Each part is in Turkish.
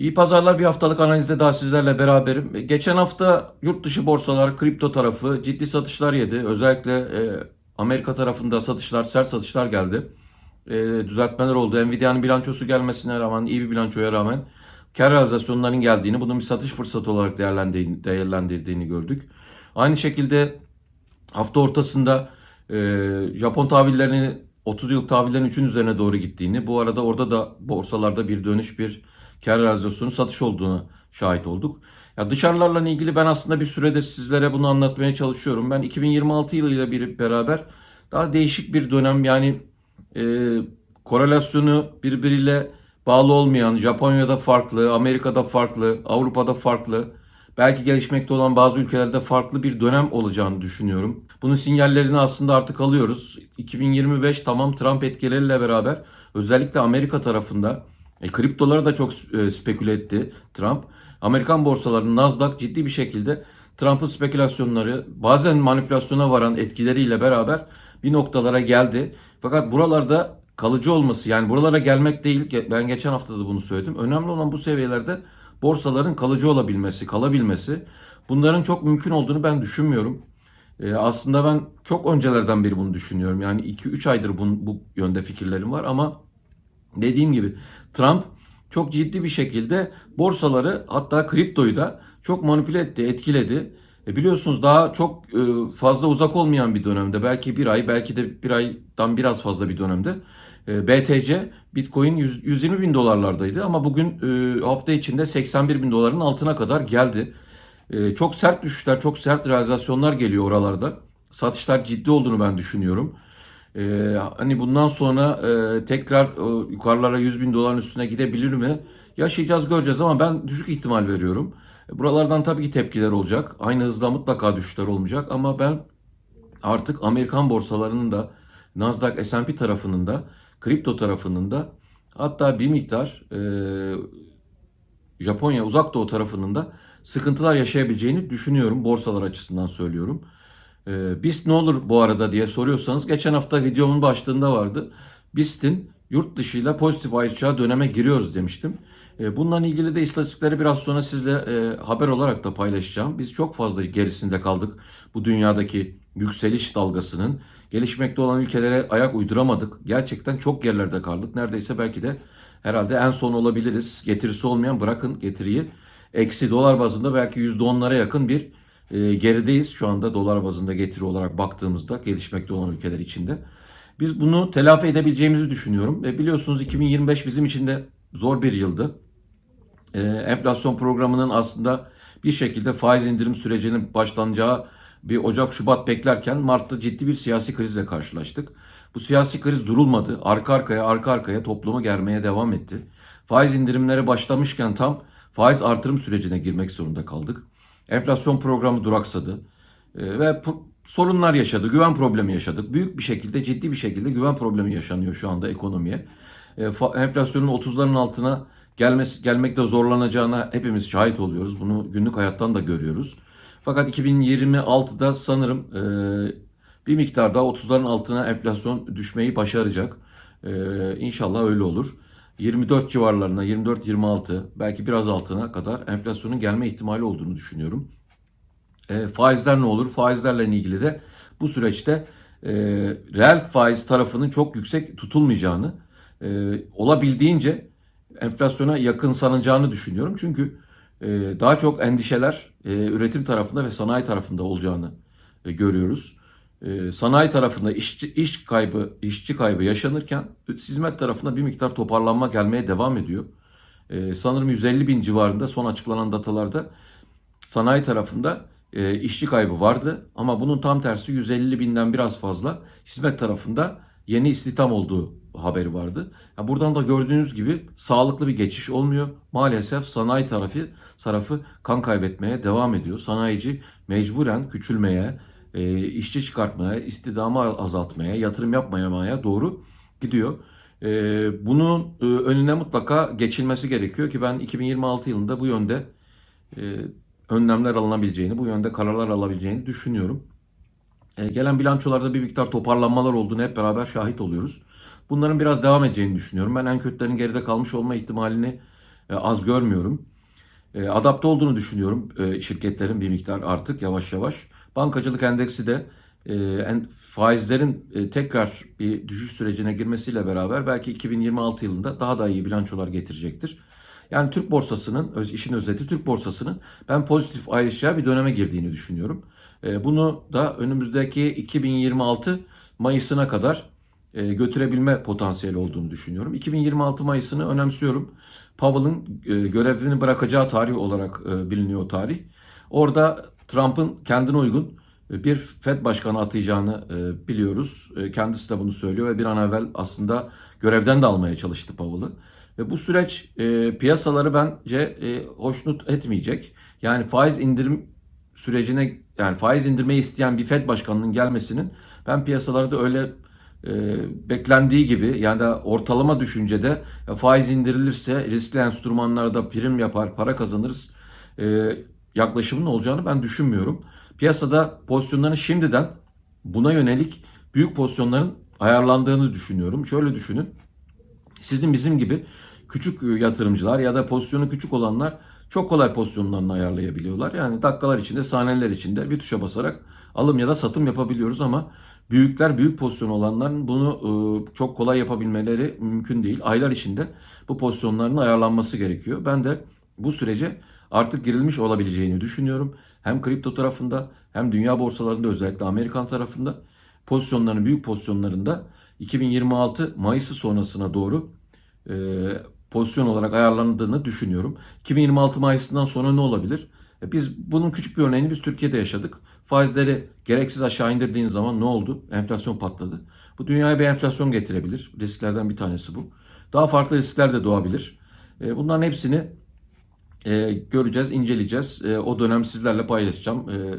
İyi pazarlar bir haftalık analizde daha sizlerle beraberim. E, Geçen hafta yurt dışı borsalar, kripto tarafı ciddi satışlar yedi. Özellikle e, Amerika tarafında satışlar, sert satışlar geldi. E, düzeltmeler oldu. Nvidia'nın bilançosu gelmesine rağmen, iyi bir bilançoya rağmen kar realizasyonlarının geldiğini, bunun bir satış fırsatı olarak değerlendirdiğini, değerlendirdiğini gördük. Aynı şekilde hafta ortasında e, Japon tahvillerini 30 yıl tahvillerin 3'ün üzerine doğru gittiğini, bu arada orada da borsalarda bir dönüş, bir kar realizasyonu satış olduğunu şahit olduk. Ya dışarılarla ilgili ben aslında bir sürede sizlere bunu anlatmaya çalışıyorum. Ben 2026 yılıyla bir beraber daha değişik bir dönem yani e, korelasyonu birbiriyle bağlı olmayan, Japonya'da farklı, Amerika'da farklı, Avrupa'da farklı, belki gelişmekte olan bazı ülkelerde farklı bir dönem olacağını düşünüyorum. Bunun sinyallerini aslında artık alıyoruz. 2025 tamam Trump etkileriyle beraber özellikle Amerika tarafında e, kriptoları da çok e, speküle etti Trump. Amerikan borsalarının Nasdaq ciddi bir şekilde Trump'ın spekülasyonları bazen manipülasyona varan etkileriyle beraber bir noktalara geldi. Fakat buralarda kalıcı olması yani buralara gelmek değil ben geçen hafta da bunu söyledim. Önemli olan bu seviyelerde borsaların kalıcı olabilmesi, kalabilmesi. Bunların çok mümkün olduğunu ben düşünmüyorum. Ee, aslında ben çok öncelerden beri bunu düşünüyorum. Yani 2-3 aydır bu, bu yönde fikirlerim var ama dediğim gibi Trump çok ciddi bir şekilde borsaları hatta kriptoyu da çok manipüle etti, etkiledi. E biliyorsunuz daha çok e, fazla uzak olmayan bir dönemde belki bir ay belki de bir aydan biraz fazla bir dönemde e, BTC Bitcoin 100, 120 bin dolarlardaydı ama bugün e, hafta içinde 81 bin doların altına kadar geldi. Çok sert düşüşler, çok sert realizasyonlar geliyor oralarda. Satışlar ciddi olduğunu ben düşünüyorum. Ee, hani bundan sonra e, tekrar e, yukarılara 100 bin doların üstüne gidebilir mi? Yaşayacağız göreceğiz ama ben düşük ihtimal veriyorum. Buralardan tabii ki tepkiler olacak. Aynı hızda mutlaka düşüşler olmayacak ama ben artık Amerikan borsalarının da Nasdaq S&P tarafının da kripto tarafının da hatta bir miktar e, Japonya uzak doğu tarafının da sıkıntılar yaşayabileceğini düşünüyorum. Borsalar açısından söylüyorum. Ee, BIST ne olur bu arada diye soruyorsanız geçen hafta videomun başlığında vardı. BIST'in yurt dışıyla pozitif ayrıcağı döneme giriyoruz demiştim. Ee, bununla ilgili de istatistikleri biraz sonra sizle e, haber olarak da paylaşacağım. Biz çok fazla gerisinde kaldık bu dünyadaki yükseliş dalgasının. Gelişmekte olan ülkelere ayak uyduramadık. Gerçekten çok yerlerde kaldık. Neredeyse belki de herhalde en son olabiliriz. Getirisi olmayan bırakın getiriyi. Eksi dolar bazında belki %10'lara yakın bir e, gerideyiz şu anda dolar bazında getiri olarak baktığımızda gelişmekte olan ülkeler içinde. Biz bunu telafi edebileceğimizi düşünüyorum. Ve biliyorsunuz 2025 bizim için de zor bir yıldı. E, enflasyon programının aslında bir şekilde faiz indirim sürecinin başlanacağı bir Ocak-Şubat beklerken Mart'ta ciddi bir siyasi krizle karşılaştık. Bu siyasi kriz durulmadı. Arka arkaya arka arkaya toplumu germeye devam etti. Faiz indirimleri başlamışken tam faiz artırım sürecine girmek zorunda kaldık. Enflasyon programı duraksadı e, ve sorunlar yaşadı, güven problemi yaşadık. Büyük bir şekilde, ciddi bir şekilde güven problemi yaşanıyor şu anda ekonomiye. E, enflasyonun 30'ların altına gelmesi, gelmekte zorlanacağına hepimiz şahit oluyoruz. Bunu günlük hayattan da görüyoruz. Fakat 2026'da sanırım e, bir miktar daha 30'ların altına enflasyon düşmeyi başaracak. İnşallah öyle olur. 24 civarlarına, 24-26 belki biraz altına kadar enflasyonun gelme ihtimali olduğunu düşünüyorum. E, faizler ne olur? Faizlerle ilgili de bu süreçte e, reel faiz tarafının çok yüksek tutulmayacağını, e, olabildiğince enflasyona yakın sanacağını düşünüyorum. Çünkü e, daha çok endişeler e, üretim tarafında ve sanayi tarafında olacağını e, görüyoruz e, sanayi tarafında işçi, iş kaybı, işçi kaybı yaşanırken hizmet tarafında bir miktar toparlanma gelmeye devam ediyor. E, sanırım 150 bin civarında son açıklanan datalarda sanayi tarafında e, işçi kaybı vardı. Ama bunun tam tersi 150 binden biraz fazla hizmet tarafında yeni istihdam olduğu haberi vardı. Yani buradan da gördüğünüz gibi sağlıklı bir geçiş olmuyor. Maalesef sanayi tarafı tarafı kan kaybetmeye devam ediyor. Sanayici mecburen küçülmeye, e, işçi çıkartmaya, istihdamı azaltmaya, yatırım yapmamaya doğru gidiyor. E, bunun e, önüne mutlaka geçilmesi gerekiyor ki ben 2026 yılında bu yönde e, önlemler alınabileceğini, bu yönde kararlar alabileceğini düşünüyorum. E, gelen bilançolarda bir miktar toparlanmalar olduğunu hep beraber şahit oluyoruz. Bunların biraz devam edeceğini düşünüyorum. Ben en kötülerin geride kalmış olma ihtimalini e, az görmüyorum. E, adapte olduğunu düşünüyorum e, şirketlerin bir miktar artık yavaş yavaş. Bankacılık endeksi de e, faizlerin e, tekrar bir düşüş sürecine girmesiyle beraber belki 2026 yılında daha da iyi bilançolar getirecektir. Yani Türk borsasının, öz, işin özeti Türk borsasının ben pozitif ayrışacağı bir döneme girdiğini düşünüyorum. E, bunu da önümüzdeki 2026 Mayıs'ına kadar e, götürebilme potansiyeli olduğunu düşünüyorum. 2026 Mayıs'ını önemsiyorum. Powell'ın e, görevini bırakacağı tarih olarak e, biliniyor tarih. Orada Trump'ın kendine uygun e, bir Fed başkanı atayacağını e, biliyoruz. E, kendisi de bunu söylüyor ve bir an evvel aslında görevden de almaya çalıştı Powell'ı. Ve bu süreç piyasaları bence hoşnut etmeyecek. Yani faiz indirim sürecine yani faiz indirmeyi isteyen bir Fed başkanının gelmesinin ben piyasalarda öyle e, beklendiği gibi yani da ortalama düşüncede faiz indirilirse riskli enstrümanlarda prim yapar, para kazanırız e, yaklaşımın olacağını ben düşünmüyorum. Piyasada pozisyonların şimdiden buna yönelik büyük pozisyonların ayarlandığını düşünüyorum. Şöyle düşünün. Sizin bizim gibi küçük yatırımcılar ya da pozisyonu küçük olanlar çok kolay pozisyonlarını ayarlayabiliyorlar. Yani dakikalar içinde, saniyeler içinde bir tuşa basarak alım ya da satım yapabiliyoruz ama büyükler, büyük pozisyon olanların bunu e, çok kolay yapabilmeleri mümkün değil. Aylar içinde bu pozisyonların ayarlanması gerekiyor. Ben de bu sürece artık girilmiş olabileceğini düşünüyorum. Hem kripto tarafında hem dünya borsalarında özellikle Amerikan tarafında pozisyonların büyük pozisyonlarında 2026 Mayıs'ı sonrasına doğru e, pozisyon olarak ayarlandığını düşünüyorum. 2026 Mayıs'ından sonra ne olabilir? E, biz bunun küçük bir örneğini biz Türkiye'de yaşadık. Faizleri gereksiz aşağı indirdiğin zaman ne oldu? Enflasyon patladı. Bu dünyaya bir enflasyon getirebilir. Risklerden bir tanesi bu. Daha farklı riskler de doğabilir. E, bunların hepsini e, göreceğiz, inceleyeceğiz. E, o dönem sizlerle paylaşacağım. E,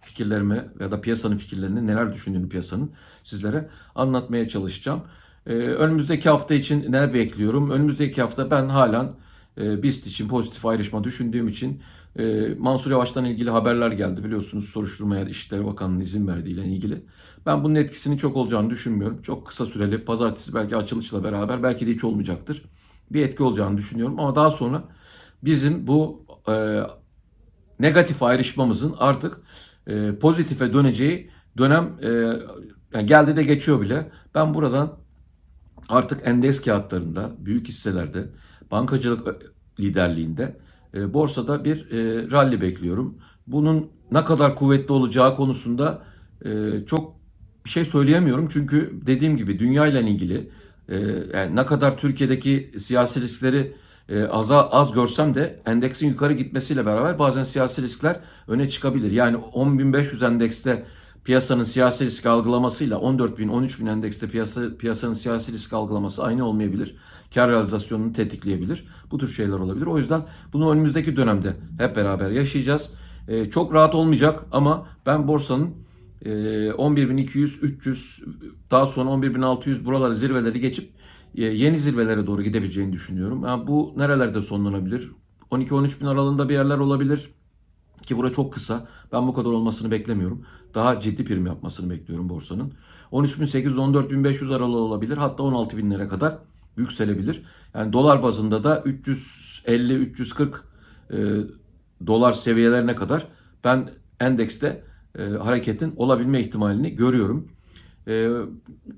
fikirlerimi ya da piyasanın fikirlerini, neler düşündüğünü piyasanın sizlere anlatmaya çalışacağım. E, önümüzdeki hafta için ne bekliyorum? Önümüzdeki hafta ben halen e, BIST için pozitif ayrışma düşündüğüm için e, Mansur Yavaş'tan ilgili haberler geldi. Biliyorsunuz soruşturmaya İşleri Bakanı'nın izin verdiğiyle ilgili. Ben bunun etkisinin çok olacağını düşünmüyorum. Çok kısa süreli pazartesi belki açılışla beraber belki de hiç olmayacaktır. Bir etki olacağını düşünüyorum ama daha sonra bizim bu e, negatif ayrışmamızın artık e, pozitife döneceği dönem e, yani geldi de geçiyor bile. Ben buradan artık endeks kağıtlarında, büyük hisselerde, bankacılık liderliğinde e, borsada bir e, rally bekliyorum. Bunun ne kadar kuvvetli olacağı konusunda e, çok bir şey söyleyemiyorum. Çünkü dediğim gibi dünya ile ilgili e, yani ne kadar Türkiye'deki siyasi riskleri e, az, az görsem de endeksin yukarı gitmesiyle beraber bazen siyasi riskler öne çıkabilir. Yani 10.500 endekste piyasanın siyasi risk algılamasıyla 14.000 13.000 endekste piyasa, piyasanın siyasi risk algılaması aynı olmayabilir. Kar realizasyonunu tetikleyebilir. Bu tür şeyler olabilir. O yüzden bunu önümüzdeki dönemde hep beraber yaşayacağız. E, çok rahat olmayacak ama ben borsanın e, 11.200, 300 daha sonra 11.600 buraları zirveleri geçip e, yeni zirvelere doğru gidebileceğini düşünüyorum. Yani bu nerelerde sonlanabilir? 12-13 bin aralığında bir yerler olabilir. Ki bura çok kısa. Ben bu kadar olmasını beklemiyorum. Daha ciddi prim yapmasını bekliyorum borsanın. 13.800-14.500 aralığı olabilir. Hatta 16.000'lere kadar yükselebilir. Yani dolar bazında da 350-340 e, dolar seviyelerine kadar ben endekste e, hareketin olabilme ihtimalini görüyorum. E,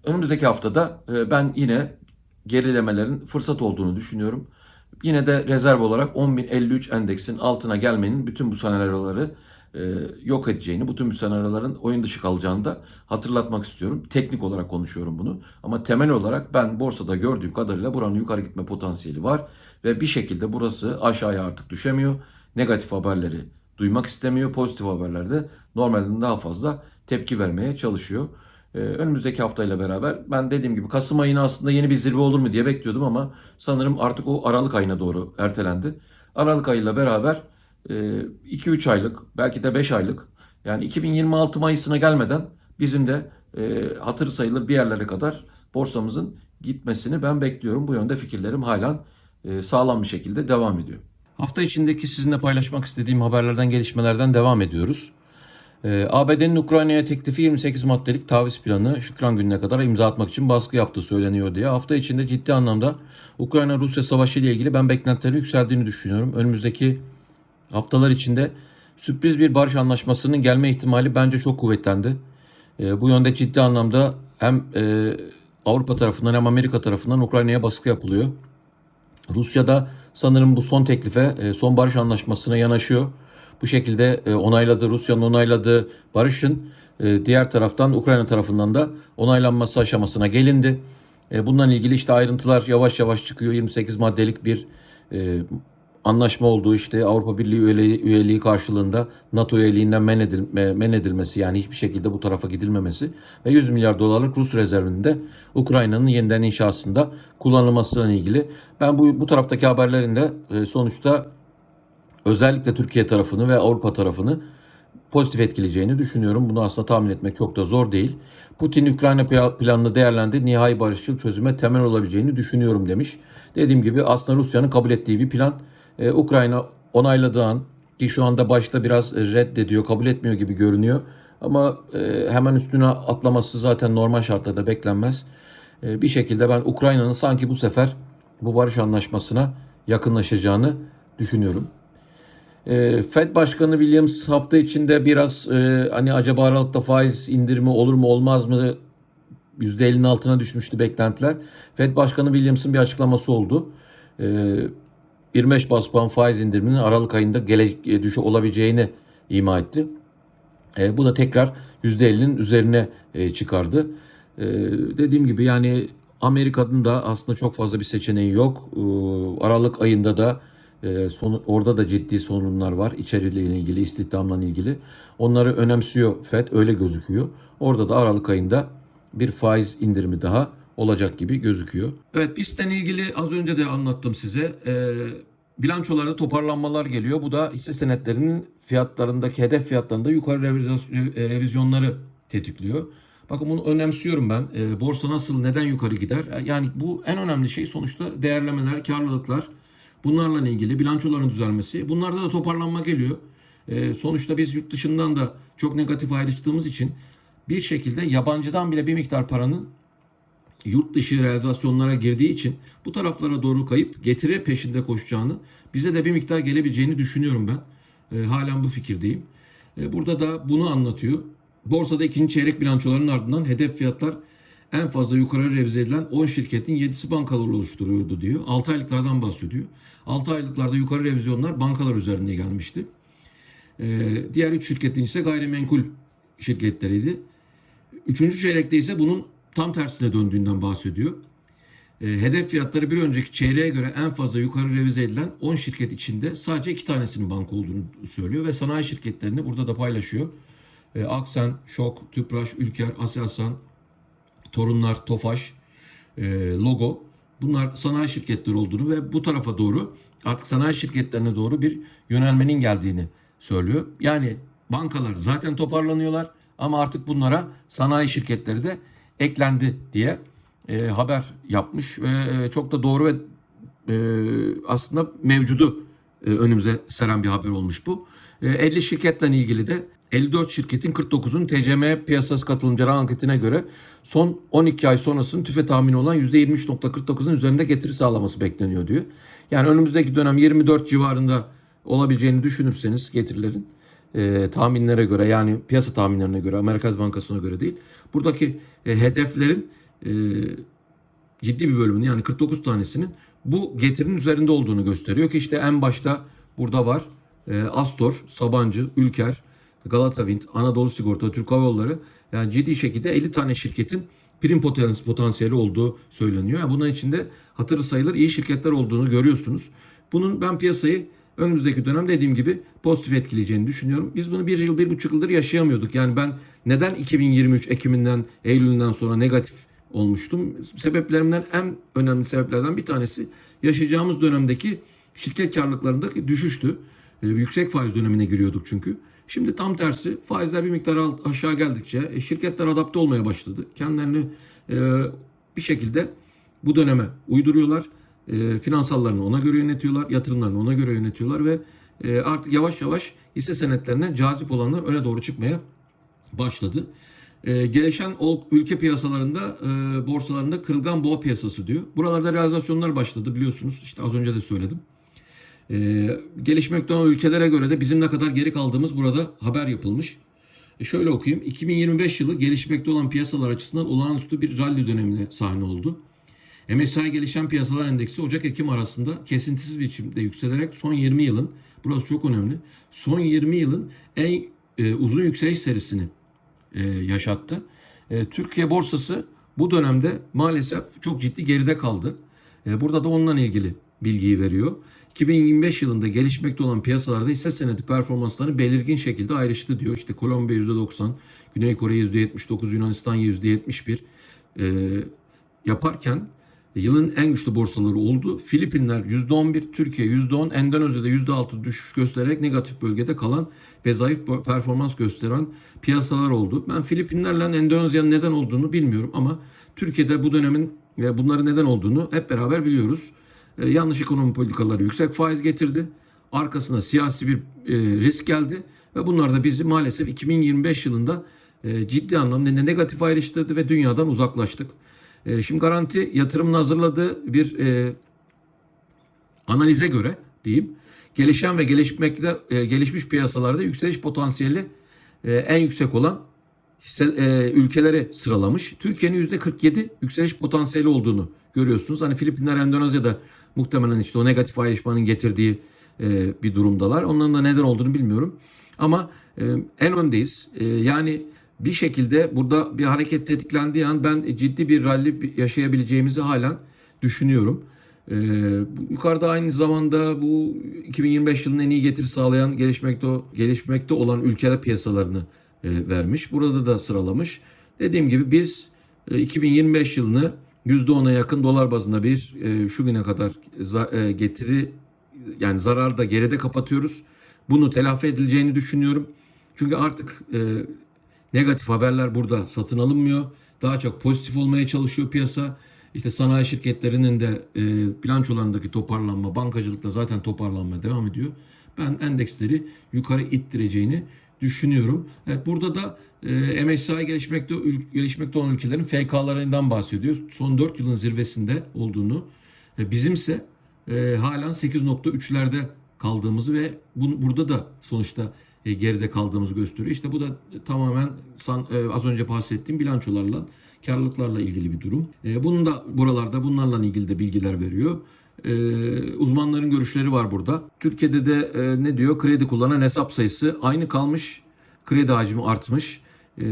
önümüzdeki haftada e, ben yine gerilemelerin fırsat olduğunu düşünüyorum. Yine de rezerv olarak 10.053 endeksin altına gelmenin bütün bu senaryoları e, yok edeceğini, bütün bu senaryoların oyun dışı kalacağını da hatırlatmak istiyorum. Teknik olarak konuşuyorum bunu. Ama temel olarak ben borsada gördüğüm kadarıyla buranın yukarı gitme potansiyeli var. Ve bir şekilde burası aşağıya artık düşemiyor. Negatif haberleri duymak istemiyor. Pozitif haberlerde normalden daha fazla tepki vermeye çalışıyor. Ee, önümüzdeki haftayla beraber ben dediğim gibi Kasım ayına aslında yeni bir zirve olur mu diye bekliyordum ama sanırım artık o Aralık ayına doğru ertelendi. Aralık ayıyla beraber 2-3 e, aylık belki de 5 aylık yani 2026 Mayıs'ına gelmeden bizim de e, hatır sayılır bir yerlere kadar borsamızın gitmesini ben bekliyorum. Bu yönde fikirlerim halen e, sağlam bir şekilde devam ediyor. Hafta içindeki sizinle paylaşmak istediğim haberlerden, gelişmelerden devam ediyoruz. Ee, ABD'nin Ukrayna'ya teklifi 28 maddelik taviz planı Şükran gününe kadar imza atmak için baskı yaptığı söyleniyor diye. Hafta içinde ciddi anlamda Ukrayna-Rusya savaşı ile ilgili ben beklentilerin yükseldiğini düşünüyorum. Önümüzdeki haftalar içinde sürpriz bir barış anlaşmasının gelme ihtimali bence çok kuvvetlendi. Ee, bu yönde ciddi anlamda hem e, Avrupa tarafından hem Amerika tarafından Ukrayna'ya baskı yapılıyor. Rusya da sanırım bu son teklife, e, son barış anlaşmasına yanaşıyor. Bu şekilde e, onayladığı, Rusya'nın onayladığı barışın e, diğer taraftan Ukrayna tarafından da onaylanması aşamasına gelindi. E, Bununla ilgili işte ayrıntılar yavaş yavaş çıkıyor. 28 maddelik bir anlaşma olduğu işte Avrupa Birliği üyeliği, üyeliği karşılığında NATO üyeliğinden men, edil, men edilmesi yani hiçbir şekilde bu tarafa gidilmemesi ve 100 milyar dolarlık Rus rezervinde Ukrayna'nın yeniden inşasında kullanılmasıyla ilgili ben bu bu taraftaki haberlerin de sonuçta özellikle Türkiye tarafını ve Avrupa tarafını pozitif etkileyeceğini düşünüyorum. Bunu aslında tahmin etmek çok da zor değil. Putin Ukrayna pla- planını değerlendi. Nihai barışçıl çözüme temel olabileceğini düşünüyorum demiş. Dediğim gibi aslında Rusya'nın kabul ettiği bir plan. Ee, Ukrayna onayladığı an ki şu anda başta biraz reddediyor, kabul etmiyor gibi görünüyor. Ama e, hemen üstüne atlaması zaten normal şartlarda beklenmez. E, bir şekilde ben Ukrayna'nın sanki bu sefer bu barış anlaşmasına yakınlaşacağını düşünüyorum. E, Fed Başkanı Williams hafta içinde biraz e, hani acaba Aralık'ta faiz indirimi olur mu olmaz mı %50'nin altına düşmüştü beklentiler. Fed Başkanı Williams'ın bir açıklaması oldu. E, 25 bas puan faiz indiriminin Aralık ayında gele, e, düşü olabileceğini ima etti. E, bu da tekrar %50'nin üzerine e, çıkardı. E, dediğim gibi yani Amerika'nın da aslında çok fazla bir seçeneği yok. E, Aralık ayında da e, sonu, orada da ciddi sorunlar var içeriyle ilgili, istihdamla ilgili. Onları önemsiyor FED öyle gözüküyor. Orada da Aralık ayında bir faiz indirimi daha olacak gibi gözüküyor. Evet BIST'ten ilgili az önce de anlattım size. E, bilançolarda toparlanmalar geliyor. Bu da hisse senetlerinin fiyatlarındaki hedef fiyatlarında yukarı revizyon- revizyonları tetikliyor. Bakın bunu önemsiyorum ben. E, borsa nasıl, neden yukarı gider? Yani bu en önemli şey sonuçta değerlemeler, karlılıklar. Bunlarla ilgili bilançoların düzelmesi. Bunlarda da toparlanma geliyor. E, sonuçta biz yurt dışından da çok negatif ayrıştığımız için bir şekilde yabancıdan bile bir miktar paranın yurt dışı realizasyonlara girdiği için bu taraflara doğru kayıp getiri peşinde koşacağını, bize de bir miktar gelebileceğini düşünüyorum ben. E, halen bu fikirdeyim. E, burada da bunu anlatıyor. Borsada ikinci çeyrek bilançolarının ardından hedef fiyatlar en fazla yukarı revize edilen 10 şirketin 7'si bankalar oluşturuyordu diyor. 6 aylıklardan bahsediyor. 6 aylıklarda yukarı revizyonlar bankalar üzerinde gelmişti. E, diğer 3 şirketin ise gayrimenkul şirketleriydi. Üçüncü çeyrekte ise bunun tam tersine döndüğünden bahsediyor. E, hedef fiyatları bir önceki çeyreğe göre en fazla yukarı revize edilen 10 şirket içinde sadece 2 tanesinin banka olduğunu söylüyor ve sanayi şirketlerini burada da paylaşıyor. E, Aksen, Şok, Tüpraş, Ülker, Aselsan, Torunlar, Tofaş, e, Logo bunlar sanayi şirketleri olduğunu ve bu tarafa doğru artık sanayi şirketlerine doğru bir yönelmenin geldiğini söylüyor. Yani bankalar zaten toparlanıyorlar ama artık bunlara sanayi şirketleri de eklendi diye e, haber yapmış ve e, çok da doğru ve e, aslında mevcudu e, önümüze seren bir haber olmuş bu. E, 50 şirketle ilgili de 54 şirketin 49'un TCM piyasası katılımcıları anketine göre son 12 ay sonrasının tüfe tahmini olan %23.49'un üzerinde getiri sağlaması bekleniyor diyor. Yani önümüzdeki dönem 24 civarında olabileceğini düşünürseniz getirilerin e, tahminlere göre yani piyasa tahminlerine göre Amerika Bankası'na göre değil. Buradaki e, hedeflerin e, ciddi bir bölümünün yani 49 tanesinin bu getirinin üzerinde olduğunu gösteriyor ki işte en başta burada var. E, Astor, Sabancı, Ülker, Galata Wind, Anadolu Sigorta, Türk Hava Yolları yani ciddi şekilde 50 tane şirketin prim potans- potansiyeli olduğu söyleniyor. Yani bunun içinde hatırı sayılır iyi şirketler olduğunu görüyorsunuz. Bunun ben piyasayı önümüzdeki dönem dediğim gibi pozitif etkileyeceğini düşünüyorum. Biz bunu bir yıl, bir buçuk yıldır yaşayamıyorduk. Yani ben neden 2023 Ekim'inden, Eylül'ünden sonra negatif olmuştum? Sebeplerimden en önemli sebeplerden bir tanesi yaşayacağımız dönemdeki şirket karlılıklarındaki düşüştü. E, yüksek faiz dönemine giriyorduk çünkü. Şimdi tam tersi faizler bir miktar aşağı geldikçe e, şirketler adapte olmaya başladı. Kendilerini e, bir şekilde bu döneme uyduruyorlar. E, finansallarını ona göre yönetiyorlar, yatırımlarını ona göre yönetiyorlar ve e, artık yavaş yavaş hisse senetlerine cazip olanlar öne doğru çıkmaya başladı. E, gelişen ülke piyasalarında, e, borsalarında kırılgan boğa piyasası diyor. Buralarda realizasyonlar başladı biliyorsunuz. İşte az önce de söyledim. E, gelişmekte olan ülkelere göre de bizim ne kadar geri kaldığımız burada haber yapılmış. E, şöyle okuyayım. 2025 yılı gelişmekte olan piyasalar açısından olağanüstü bir rally dönemine sahne oldu. MSCI Gelişen Piyasalar Endeksi Ocak-Ekim arasında kesintisiz biçimde yükselerek son 20 yılın, burası çok önemli, son 20 yılın en e, uzun yükseliş serisini e, yaşattı. E, Türkiye borsası bu dönemde maalesef çok ciddi geride kaldı. E, burada da onunla ilgili bilgiyi veriyor. 2025 yılında gelişmekte olan piyasalarda hisse senedi performansları belirgin şekilde ayrıştı diyor. İşte Kolombiya %90, Güney Kore %79, Yunanistan %71 e, yaparken yılın en güçlü borsaları oldu. Filipinler %11, Türkiye %10, Endonezya'da %6 düşüş göstererek negatif bölgede kalan ve zayıf performans gösteren piyasalar oldu. Ben Filipinlerle Endonezya'nın neden olduğunu bilmiyorum ama Türkiye'de bu dönemin ve bunların neden olduğunu hep beraber biliyoruz. Ee, yanlış ekonomi politikaları yüksek faiz getirdi. Arkasına siyasi bir e, risk geldi ve bunlar da bizi maalesef 2025 yılında e, ciddi anlamda negatif ayrıştırdı ve dünyadan uzaklaştık. E, şimdi garanti yatırımın hazırladığı bir e, analize göre diyeyim gelişen ve gelişmekte e, gelişmiş piyasalarda yükseliş potansiyeli e, en yüksek olan hisse, e, ülkeleri sıralamış. Türkiye'nin %47 yükseliş potansiyeli olduğunu görüyorsunuz. Hani Filipinler, Endonezya'da muhtemelen işte o negatif ayrışmanın getirdiği e, bir durumdalar. Onların da neden olduğunu bilmiyorum. Ama e, en öndeyiz. E, yani bir şekilde burada bir hareket tetiklendiği an ben ciddi bir rally yaşayabileceğimizi halen düşünüyorum. Yukarıda aynı zamanda bu 2025 yılının en iyi getiri sağlayan gelişmekte gelişmekte olan ülkeler piyasalarını vermiş. Burada da sıralamış. Dediğim gibi biz e, 2025 yılını %10'a yakın dolar bazında bir e, şu güne kadar za- e, getiri yani zarar da geride kapatıyoruz. Bunu telafi edileceğini düşünüyorum. Çünkü artık e, negatif haberler burada satın alınmıyor. Daha çok pozitif olmaya çalışıyor piyasa. İşte sanayi şirketlerinin de e, bilançolarındaki toparlanma, bankacılıkta zaten toparlanma devam ediyor. Ben endeksleri yukarı ittireceğini düşünüyorum. Evet, burada da e, MSCI gelişmekte gelişmekte olan ülkelerin FK'larından bahsediyoruz. Son 4 yılın zirvesinde olduğunu. E, bizimse e, halen 8.3'lerde kaldığımızı ve bunu, burada da sonuçta geride kaldığımızı gösteriyor. İşte bu da tamamen az önce bahsettiğim bilançolarla, karlılıklarla ilgili bir durum. Bunun da buralarda bunlarla ilgili de bilgiler veriyor. E, uzmanların görüşleri var burada. Türkiye'de de e, ne diyor? Kredi kullanan hesap sayısı aynı kalmış. Kredi hacmi artmış. E,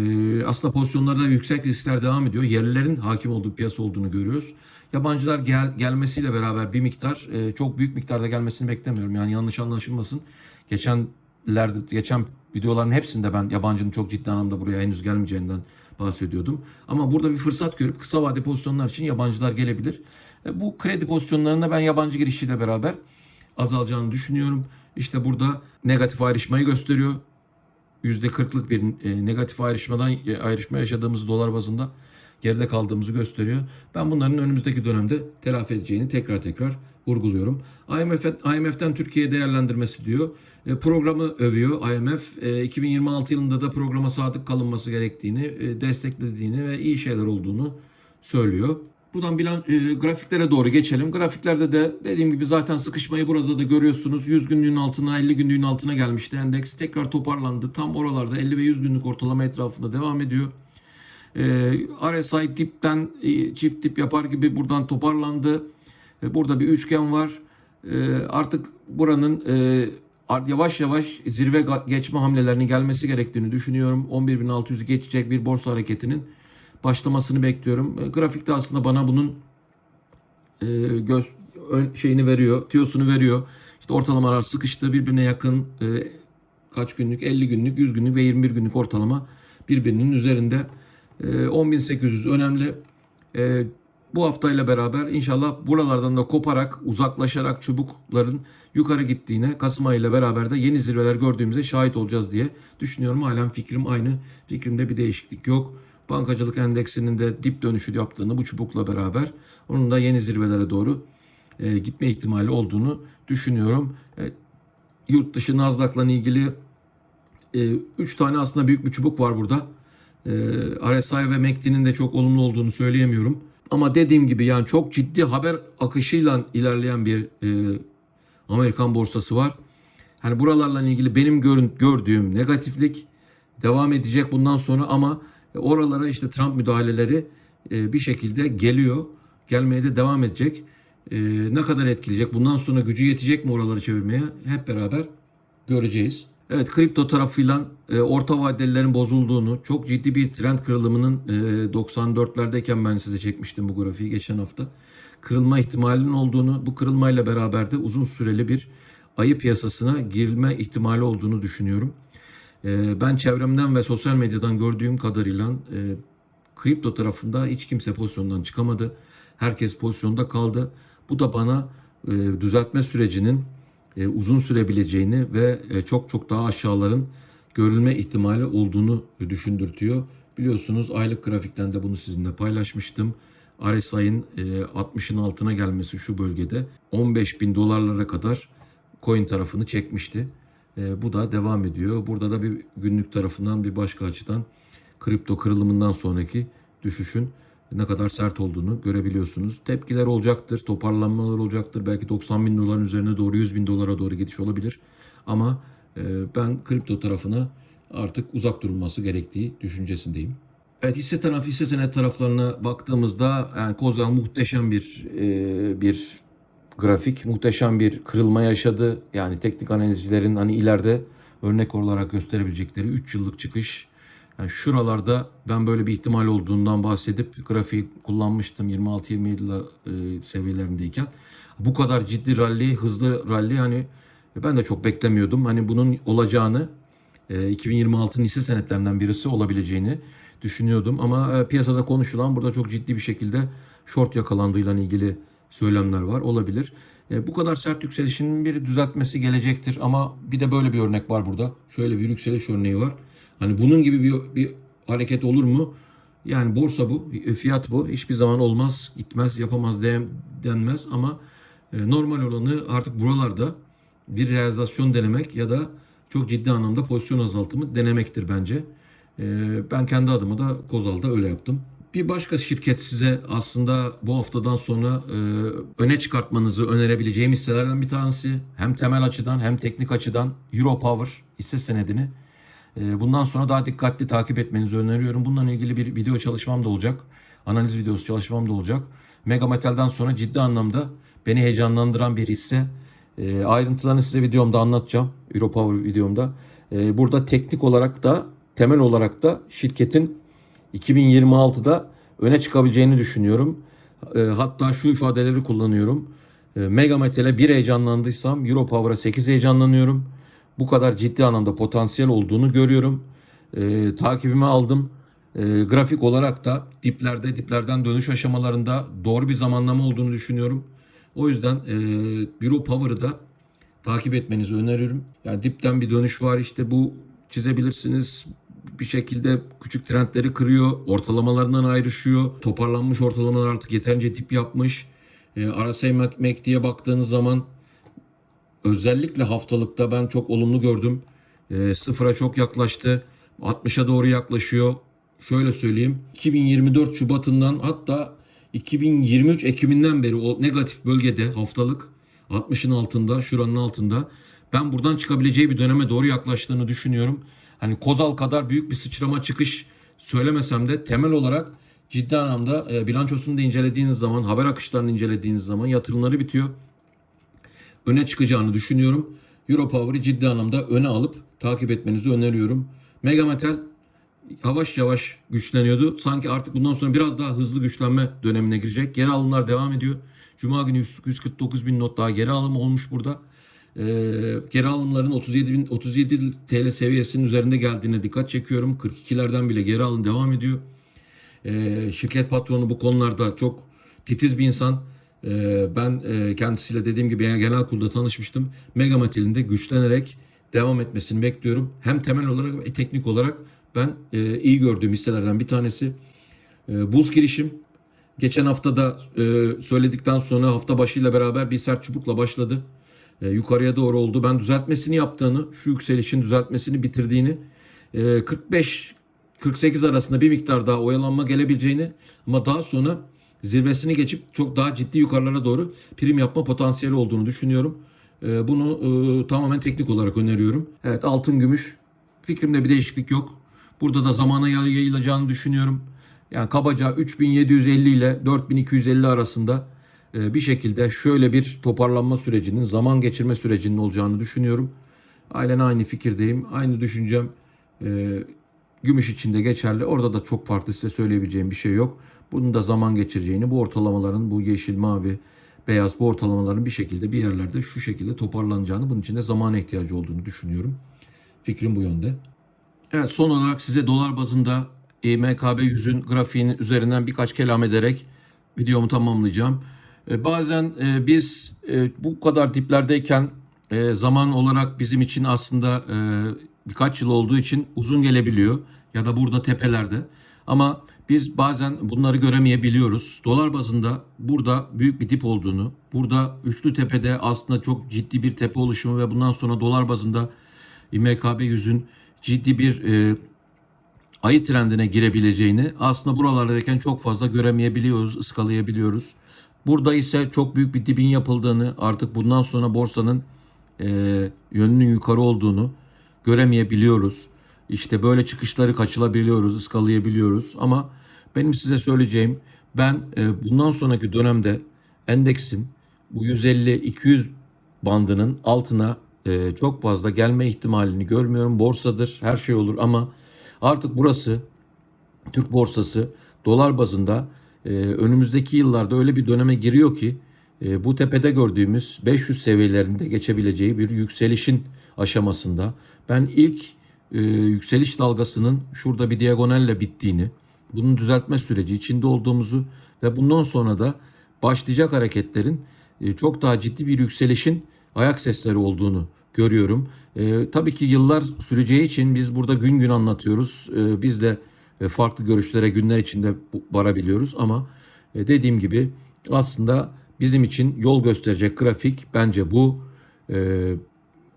aslında pozisyonlarda yüksek riskler devam ediyor. Yerlilerin hakim olduğu piyasa olduğunu görüyoruz. Yabancılar gel, gelmesiyle beraber bir miktar, e, çok büyük miktarda gelmesini beklemiyorum. Yani yanlış anlaşılmasın. Geçen lerde geçen videoların hepsinde ben yabancının çok ciddi anlamda buraya henüz gelmeyeceğinden bahsediyordum. Ama burada bir fırsat görüp kısa vade pozisyonlar için yabancılar gelebilir. E, bu kredi pozisyonlarında ben yabancı girişiyle beraber azalacağını düşünüyorum. İşte burada negatif ayrışmayı gösteriyor. %40'lık bir e, negatif ayrışmadan e, ayrışma yaşadığımız dolar bazında geride kaldığımızı gösteriyor. Ben bunların önümüzdeki dönemde telafi edeceğini tekrar tekrar vurguluyorum. IMF, IMF'den Türkiye değerlendirmesi diyor. E, programı övüyor IMF. E, 2026 yılında da programa sadık kalınması gerektiğini, e, desteklediğini ve iyi şeyler olduğunu söylüyor. Buradan bilan, e, grafiklere doğru geçelim. Grafiklerde de dediğim gibi zaten sıkışmayı burada da görüyorsunuz. 100 günlüğün altına 50 günlüğün altına gelmişti endeks. Tekrar toparlandı. Tam oralarda 50 ve 100 günlük ortalama etrafında devam ediyor. E, RSI dipten e, çift dip yapar gibi buradan toparlandı. E, burada bir üçgen var. E, artık buranın e, yavaş yavaş zirve geçme hamlelerinin gelmesi gerektiğini düşünüyorum. 11.600'ü geçecek bir borsa hareketinin başlamasını bekliyorum. E, grafikte aslında bana bunun e, göz ön, şeyini veriyor, tiyosunu veriyor. İşte ortalamalar sıkıştı birbirine yakın e, kaç günlük, 50 günlük, 100 günlük ve 21 günlük ortalama birbirinin üzerinde. E, 10.800 önemli. E, bu haftayla beraber inşallah buralardan da koparak, uzaklaşarak çubukların yukarı gittiğine Kasım ayıyla beraber de yeni zirveler gördüğümüze şahit olacağız diye düşünüyorum. Halen fikrim aynı. Fikrimde bir değişiklik yok. Bankacılık endeksinin de dip dönüşü yaptığını bu çubukla beraber onun da yeni zirvelere doğru e, gitme ihtimali olduğunu düşünüyorum. E, yurt dışı Nasdaq'la ilgili 3 tane aslında büyük bir çubuk var burada. E, RSI ve MACD'nin de çok olumlu olduğunu söyleyemiyorum. Ama dediğim gibi yani çok ciddi haber akışıyla ilerleyen bir e, Amerikan borsası var. Hani buralarla ilgili benim gördüğüm negatiflik devam edecek bundan sonra ama oralara işte Trump müdahaleleri e, bir şekilde geliyor. Gelmeye de devam edecek. E, ne kadar etkileyecek? Bundan sonra gücü yetecek mi oraları çevirmeye? Hep beraber göreceğiz. Evet kripto tarafıyla e, orta vadelilerin bozulduğunu, çok ciddi bir trend kırılımının e, 94'lerdeyken ben size çekmiştim bu grafiği geçen hafta. Kırılma ihtimalinin olduğunu, bu kırılmayla beraber de uzun süreli bir ayı piyasasına girme ihtimali olduğunu düşünüyorum. E, ben çevremden ve sosyal medyadan gördüğüm kadarıyla e, kripto tarafında hiç kimse pozisyondan çıkamadı. Herkes pozisyonda kaldı. Bu da bana e, düzeltme sürecinin e, uzun sürebileceğini ve çok çok daha aşağıların görülme ihtimali olduğunu düşündürtüyor. Biliyorsunuz aylık grafikten de bunu sizinle paylaşmıştım. RSI'nin e, 60'ın altına gelmesi şu bölgede 15 bin dolarlara kadar coin tarafını çekmişti. E, bu da devam ediyor. Burada da bir günlük tarafından bir başka açıdan kripto kırılımından sonraki düşüşün ne kadar sert olduğunu görebiliyorsunuz. Tepkiler olacaktır, toparlanmalar olacaktır. Belki 90 bin doların üzerine doğru 100 bin dolara doğru gidiş olabilir. Ama e, ben kripto tarafına artık uzak durulması gerektiği düşüncesindeyim. Evet hisse tarafı, hisse senet taraflarına baktığımızda yani Kozan muhteşem bir e, bir grafik, muhteşem bir kırılma yaşadı. Yani teknik analizcilerin hani ileride örnek olarak gösterebilecekleri 3 yıllık çıkış yani şuralarda ben böyle bir ihtimal olduğundan bahsedip grafiği kullanmıştım 26-27 e, seviyelerindeyken. Bu kadar ciddi rally, hızlı rally hani ben de çok beklemiyordum. Hani bunun olacağını e, 2026'nın hisse senetlerinden birisi olabileceğini düşünüyordum. Ama e, piyasada konuşulan burada çok ciddi bir şekilde short yakalandığıyla ilgili söylemler var. Olabilir. E, bu kadar sert yükselişin bir düzeltmesi gelecektir. Ama bir de böyle bir örnek var burada. Şöyle bir yükseliş örneği var. Hani bunun gibi bir, bir hareket olur mu? Yani borsa bu, fiyat bu. Hiçbir zaman olmaz, gitmez, yapamaz denmez ama e, normal olanı artık buralarda bir realizasyon denemek ya da çok ciddi anlamda pozisyon azaltımı denemektir bence. E, ben kendi adıma da Kozal'da öyle yaptım. Bir başka şirket size aslında bu haftadan sonra e, öne çıkartmanızı önerebileceğim hisselerden bir tanesi. Hem temel açıdan hem teknik açıdan Europower hisse senedini ee, bundan sonra daha dikkatli takip etmenizi öneriyorum. Bununla ilgili bir video çalışmam da olacak. Analiz videosu çalışmam da olacak. Mega Metal'den sonra ciddi anlamda beni heyecanlandıran bir hisse. E, ayrıntılarını size videomda anlatacağım. Europower videomda. E, burada teknik olarak da temel olarak da şirketin 2026'da öne çıkabileceğini düşünüyorum. E, hatta şu ifadeleri kullanıyorum. E, Mega Metal'e bir heyecanlandıysam Europower'a 8 heyecanlanıyorum bu kadar ciddi anlamda potansiyel olduğunu görüyorum. E, takibime aldım. E, grafik olarak da diplerde, diplerden dönüş aşamalarında doğru bir zamanlama olduğunu düşünüyorum. O yüzden e, Bureau Power'ı da takip etmenizi öneriyorum. Yani dipten bir dönüş var işte bu çizebilirsiniz. Bir şekilde küçük trendleri kırıyor, ortalamalarından ayrışıyor. Toparlanmış ortalamalar artık yeterince dip yapmış. E, RSI MACD'ye baktığınız zaman Özellikle haftalıkta ben çok olumlu gördüm. E, sıfıra çok yaklaştı. 60'a doğru yaklaşıyor. Şöyle söyleyeyim. 2024 Şubat'ından hatta 2023 Ekim'inden beri o negatif bölgede haftalık 60'ın altında, şuranın altında. Ben buradan çıkabileceği bir döneme doğru yaklaştığını düşünüyorum. Hani Kozal kadar büyük bir sıçrama çıkış söylemesem de temel olarak ciddi anlamda e, bilançosunu da incelediğiniz zaman, haber akışlarını incelediğiniz zaman yatırımları bitiyor öne çıkacağını düşünüyorum. Europower'ı ciddi anlamda öne alıp takip etmenizi öneriyorum. Megametal yavaş yavaş güçleniyordu. Sanki artık bundan sonra biraz daha hızlı güçlenme dönemine girecek. Geri alımlar devam ediyor. Cuma günü 149 bin not daha geri alım olmuş burada. Ee, geri alımların 37, bin, 37 TL seviyesinin üzerinde geldiğine dikkat çekiyorum. 42'lerden bile geri alım devam ediyor. Ee, şirket patronu bu konularda çok titiz bir insan. Ee, ben e, kendisiyle dediğim gibi genel kurulda tanışmıştım. Megamatil'in de güçlenerek devam etmesini bekliyorum. Hem temel olarak ve teknik olarak ben e, iyi gördüğüm hisselerden bir tanesi. E, Buz girişim geçen hafta da söyledikten sonra hafta başıyla beraber bir sert çubukla başladı. E, yukarıya doğru oldu. Ben düzeltmesini yaptığını, şu yükselişin düzeltmesini bitirdiğini, e, 45 48 arasında bir miktar daha oyalanma gelebileceğini ama daha sonra zirvesini geçip çok daha ciddi yukarılara doğru prim yapma potansiyeli olduğunu düşünüyorum. E, Bunu e, tamamen teknik olarak öneriyorum. Evet altın gümüş fikrimde bir değişiklik yok. Burada da zamana yay- yayılacağını düşünüyorum. Yani kabaca 3750 ile 4250 arasında bir şekilde şöyle bir toparlanma sürecinin, zaman geçirme sürecinin olacağını düşünüyorum. Aynen aynı fikirdeyim. Aynı düşüncem e, gümüş için de geçerli. Orada da çok farklı size söyleyebileceğim bir şey yok. Bunun da zaman geçireceğini, bu ortalamaların, bu yeşil, mavi, beyaz bu ortalamaların bir şekilde bir yerlerde şu şekilde toparlanacağını, bunun için de zamana ihtiyacı olduğunu düşünüyorum. Fikrim bu yönde. Evet son olarak size dolar bazında MKB 100'ün grafiğinin üzerinden birkaç kelam ederek videomu tamamlayacağım. E, Bazen e, biz e, bu kadar diplerdeyken zaman olarak bizim için aslında birkaç yıl olduğu için uzun gelebiliyor ya da burada tepelerde. Ama biz bazen bunları göremeyebiliyoruz. Dolar bazında burada büyük bir dip olduğunu, burada üçlü tepede aslında çok ciddi bir tepe oluşumu ve bundan sonra dolar bazında MKB 100'ün ciddi bir e, ayı trendine girebileceğini aslında buralardayken çok fazla göremeyebiliyoruz, ıskalayabiliyoruz. Burada ise çok büyük bir dibin yapıldığını, artık bundan sonra borsanın e, yönünün yukarı olduğunu göremeyebiliyoruz. İşte böyle çıkışları kaçılabiliyoruz, ıskalayabiliyoruz. Ama benim size söyleyeceğim, ben e, bundan sonraki dönemde endeksin bu 150-200 bandının altına e, çok fazla gelme ihtimalini görmüyorum. Borsadır, her şey olur ama artık burası Türk borsası dolar bazında e, önümüzdeki yıllarda öyle bir döneme giriyor ki e, bu tepede gördüğümüz 500 seviyelerinde geçebileceği bir yükselişin aşamasında. Ben ilk e, yükseliş dalgasının şurada bir diagonalle bittiğini, bunun düzeltme süreci içinde olduğumuzu ve bundan sonra da başlayacak hareketlerin e, çok daha ciddi bir yükselişin ayak sesleri olduğunu görüyorum. E, tabii ki yıllar süreceği için biz burada gün gün anlatıyoruz. E, biz de farklı görüşlere günler içinde varabiliyoruz ama e, dediğim gibi aslında bizim için yol gösterecek grafik bence bu. E,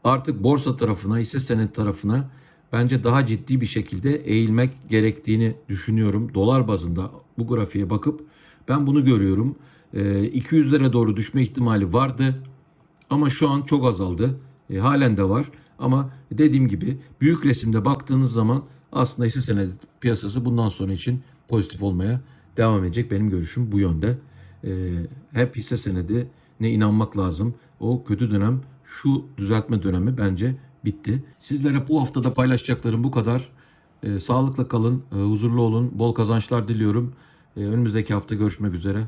artık borsa tarafına, hisse senet tarafına bence daha ciddi bir şekilde eğilmek gerektiğini düşünüyorum. Dolar bazında bu grafiğe bakıp ben bunu görüyorum. E, 200'lere doğru düşme ihtimali vardı ama şu an çok azaldı. E, halen de var ama dediğim gibi büyük resimde baktığınız zaman aslında hisse senedi piyasası bundan sonra için pozitif olmaya devam edecek. Benim görüşüm bu yönde. E, hep hisse senedi ne inanmak lazım. O kötü dönem şu düzeltme dönemi bence bitti. Sizlere bu haftada paylaşacaklarım bu kadar. E, sağlıkla kalın, e, huzurlu olun, bol kazançlar diliyorum. E, önümüzdeki hafta görüşmek üzere.